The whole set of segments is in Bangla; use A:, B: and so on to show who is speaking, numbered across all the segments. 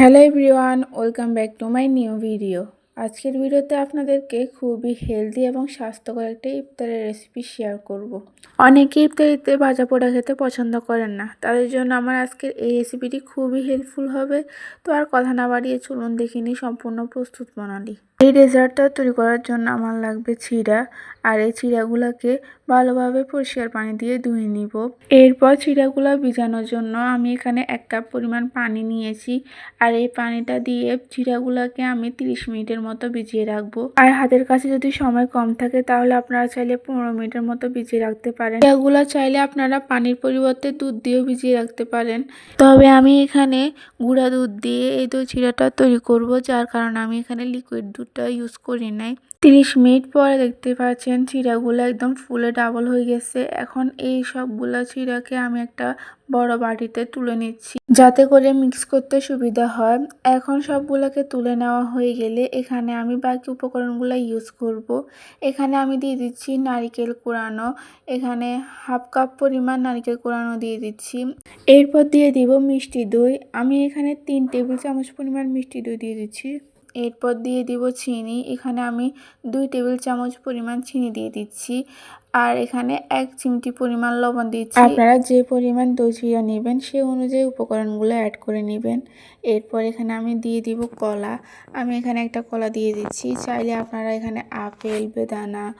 A: Hello everyone, welcome back to my new video. আজকের ভিডিওতে আপনাদেরকে খুবই হেলদি এবং স্বাস্থ্যকর একটা ইফতারের রেসিপি শেয়ার করব। অনেকে ইফতারিতে ভাজা পোড়া খেতে পছন্দ করেন না, তাদের জন্য আমার আজকের এই রেসিপিটি খুবই হেল্পফুল হবে। তো আর কথা না বাড়িয়ে চলুন দেখিনি সম্পূর্ণ প্রস্তুত প্রণালী। এই ডেজার্টটা তৈরি করার জন্য আমার লাগবে চিড়া আর এই চিড়াগুলোকে ভালোভাবে পরিষ্কার পানি দিয়ে ধুয়ে নিব। এরপর চিড়াগুলো ভিজানোর জন্য আমি এখানে এক কাপ পরিমাণ পানি নিয়েছি, আর এই পানিটা দিয়ে চিড়াগুলোকে আমি 30 মিনিটের মতো ভিজিয়ে রাখব। আর হাতের কাছে যদি সময় কম থাকে, তাহলে আপনারা চাইলে পনেরো মিনিটের মতো ভিজিয়ে রাখতে পারেন। চিড়াগুলো চাইলে আপনারা পানির পরিবর্তে দুধ দিয়েও ভিজিয়ে রাখতে পারেন। তবে আমি এখানে গুঁড়া দুধ দিয়ে এই দই চিড়াটা তৈরি করব, যার কারণে আমি এখানে লিকুইড দুধটা ইউজ করি নাই। তিরিশ মিনিট পরে দেখতে পাচ্ছেন চিড়াগুলো একদম ফুলে ডাবল হয়ে গেছে। এখন এই সবগুলো চিড়াকে আমি একটা বড় বাটিতে তুলে নিচ্ছি, যাতে করে মিক্স করতে সুবিধা হয়। এখন সবগুলোকে তুলে নেওয়া হয়ে গেলে এখানে আমি বাকি উপকরণগুলো ইউজ করব। এখানে আমি দিয়ে দিচ্ছি নারিকেল কোরানো এখানে হাফ কাপ পরিমাণ নারিকেল কোরানো দিয়ে দিচ্ছি। এরপর দিয়ে দিব মিষ্টি দই। আমি এখানে তিন টেবিল চামচ পরিমাণ মিষ্টি দই দিয়ে দিচ্ছি। এরপর দিয়ে দিব চিনি। এখানে আমি দুই টেবিল চামচ পরিমাণ চিনি দিয়ে দিচ্ছি। আর এখানে এক চিমটি পরিমাণ লবণ দিচ্ছি। আপনারা যে পরিমাণ দই নেবেন, সে অনুযায়ী উপকরণগুলো অ্যাড করে নেবেন। এরপর এখানে আমি দিয়ে দিব কলা। আমি এখানে একটা কলা দিয়ে দিচ্ছি। চাইলে আপনারা এখানে আপেল, বেদানা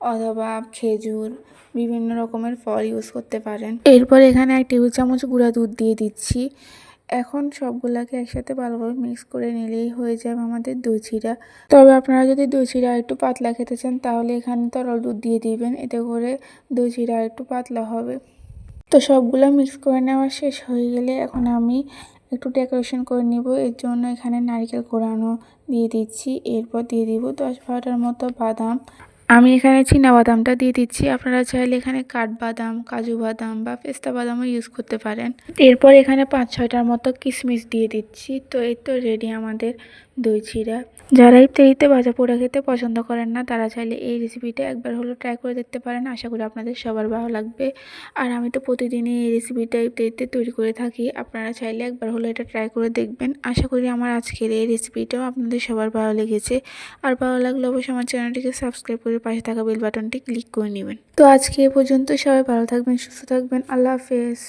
A: অথবা খেজুর, বিভিন্ন রকমের ফল ইউজ করতে পারেন। এরপর এখানে এক টেবিল চামচ গুঁড়া দুধ দিয়ে দিচ্ছি। এখন সবগুলাকে একসাথে ভালোভাবে মিক্স করে নিলেই হয়ে যাবে আমাদের দই চিরা। তবে আপনারা যদি দই চিরা একটু পাতলা খেতে চান, তাহলে এখানে তরল দুধ দিয়ে দিবেন, এতে করে দই চিরা একটু পাতলা হবে। তো সবগুলো মিক্স করে নেওয়া শেষ হয়ে গেলে এখন আমি একটু ডেকোরেশন করে নিব। এর জন্য এখানে নারিকেল কোরানো দিয়ে দিচ্ছি। এরপর দিয়ে দিব দশ বারোটার মতো বাদাম। আমি এখানে বাদামটা দিয়ে দিচ্ছি। আপনারা চাইলে এখানে কাঠবাদাম, কাজু বাদাম বা পেস্তা বাদামও ইউজ করতে পারেন। এরপর এখানে পাঁচ ছয়টার মতো কিশমিশ দিয়ে দিচ্ছি। তো এই তো রেডি আমাদের দই চিরা। যারা ইফতারিতে ভাজা পোড়া খেতে পছন্দ করেন না, তারা চাইলে এই রেসিপিটা একবার হলো ট্রাই করে দেখতে পারেন। আশা করি আপনাদের সবার ভালো লাগবে। আর আমি তো প্রতিদিনই এই রেসিপিটা ইফতারিতে তৈরি করে থাকি। আপনারা চাইলে একবার হলো এটা ট্রাই করে দেখবেন। আশা করি আমার আজকের এই রেসিপিটাও আপনাদের সবার ভালো লেগেছে। আর ভালো লাগলে অবশ্যই আমার চ্যানেলটিকে সাবস্ক্রাইব করে পাশে থাকা বেল বাটনটি ক্লিক করে নেবেন। তো আজকে এ পর্যন্ত সবাই ভালো থাকবেন, সুস্থ থাকবেন। আল্লাহ হাফেজ।